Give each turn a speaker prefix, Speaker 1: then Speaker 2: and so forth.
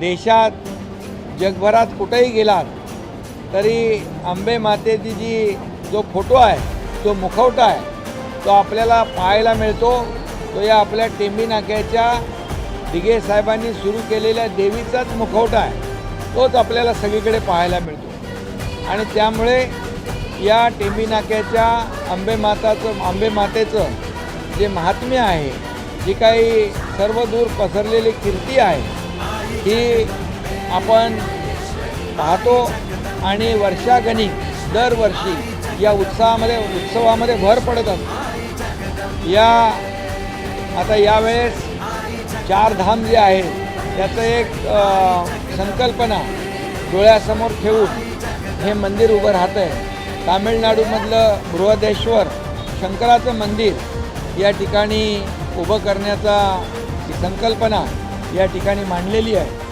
Speaker 1: देशात जगभरात कुठेही गेलात तरी आंबे मातेची जी जो फोटो आहे जो मुखवटा आहे तो आपल्याला पाहायला मिळतो. तो या आपल्या टेंबी नाक्याच्या दिघे साहेबांनी सुरू केलेल्या देवीचाच मुखवटा आहे. तोच आपल्याला सगळीकडे पाहायला मिळतो. आणि त्यामुळे या टेंबी नाक्याच्या आंबे माताचं आंबे मातेचं जे महात्म्य आहे जी काही सर्वदूर पसरलेली कीर्ती आहे ही आपण पाहतो आणि वर्षागणिक दरवर्षी या उत्साहामध्ये उत्सवामध्ये भर पडत असतो. या आता यावेळेस चार धाम जे आहे त्याचं एक संकल्पना डोळ्यासमोर ठेवून हे मंदिर उभं राहतं आहे तामिळनाडूमधलं बृहदेश्वर शंकराचं मंदिर या ठिकाणी उभं करण्याचा संकल्पना या ठिकाणी मांडलेली आहे.